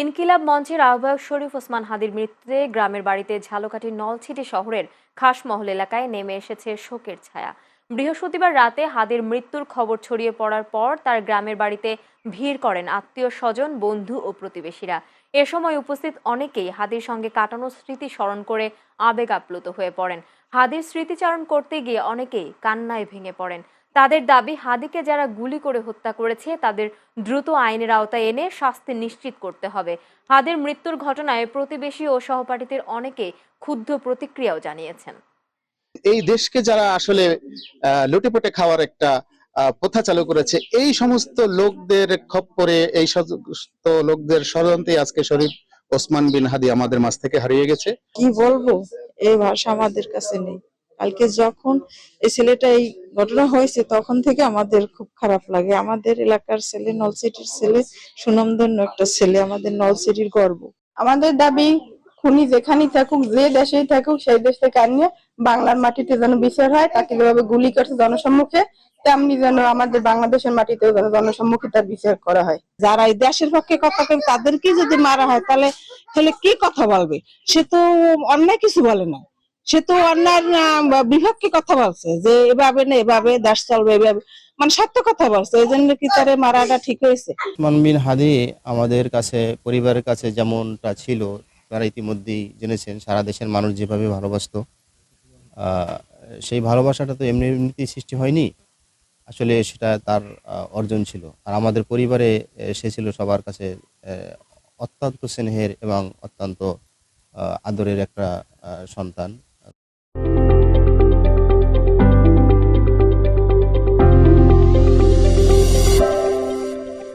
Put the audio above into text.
ইনকিলাব মঞ্চের আহ্বায়ক শরীফ ওসমান হাদির মৃত্যুতে গ্রামের বাড়িতে ঝালকাঠির নলছিটি শহরের খাসমহল এলাকায় নেমে এসেছে শোকের ছায়া। বৃহস্পতিবার রাতে হাদির মৃত্যুর খবর ছড়িয়ে পড়ার পর তার গ্রামের বাড়িতে ভিড় করেন আত্মীয় স্বজন, বন্ধু ও প্রতিবেশীরা। এ সময় উপস্থিত অনেকেই হাদির সঙ্গে কাটানো স্মৃতি স্মরণ করে আবেগ আপ্লুত হয়ে পড়েন। হাদির স্মৃতিচারণ করতে গিয়ে অনেকেই কান্নায় ভেঙে পড়েন। তাদের দাবি হাদিকে যারা গুলি করে হত্যা করেছে তাদের দ্রুত আইনের আওতায় এনে শাস্তি নিশ্চিত করতে হবে। হাদের মৃত্যুর ঘটনায় প্রতিবেশী ও সহপাঠীদের অনেকে ক্ষুব্ধ প্রতিক্রিয়াও জানিয়েছেন। এই দেশকে যারা আসলে আহ, লুটেপুটে খাওয়ার একটা আহ, প্রথা চালু করেছে এই সমস্ত লোকদের খপ্পরে এই সমস্ত লোকদের ষড়যন্ত্রে আজকে শরীফ ওসমান বিন হাদি আমাদের মাঝ থেকে হারিয়ে গেছে। কি বলব? এই ভাষা আমাদের কাছে নেই। কালকে যখন এই ছেলেটা এই ঘটনা হয়েছে, তখন থেকে আমাদের খুব খারাপ লাগে। আমাদের এলাকার ছেলে নলসিটির ছেলে, সুনামধন্য একটা ছেলে। আমাদের নলসিটির গর্ব। আমাদের দাবি, খুনি যেখানেই থাকুক, যে দেশেই থাকুক, সেই দেশ থেকে আনিয়ে বাংলার মাটিতে যেন বিচার হয়, তাকে যেভাবে গুলি করছে জনসম্মুখে, তেমনি যেন আমাদের বাংলাদেশের মাটিতেও যেন জনসম্মুখে তার বিচার করা হয়। যারা এই দেশের পক্ষে কথা বলে তাদেরকে যদি মারা হয়, তাহলে তাহলে কি কথা বলবে? সে তো অন্যায় কিছু বলে না। সে তো অন্যার বিভক্তি কথা বলছে যে এভাবে না এভাবে দেশ চলবে এভাবে। মানে সত্য কথা বলছে, এই জন্য কি তারে মারাটা ঠিক হয়েছে? ওসমান বিন হাদি আমাদের কাছে, পরিবারের কাছে যেমনটা ছিল, তারা ইতিমধ্যেই জেনেছেন, সারা দেশের মানুষ যেভাবে ভালোবাসতো। সেই ভালোবাসাটা তো এমনি এমনিতেই সৃষ্টি হয়নি। আসলে সেটা তার অর্জন ছিল। আর আমাদের পরিবারে সে ছিল সবার কাছে অত্যন্ত স্নেহের এবং অত্যন্ত আদরের একটা সন্তান।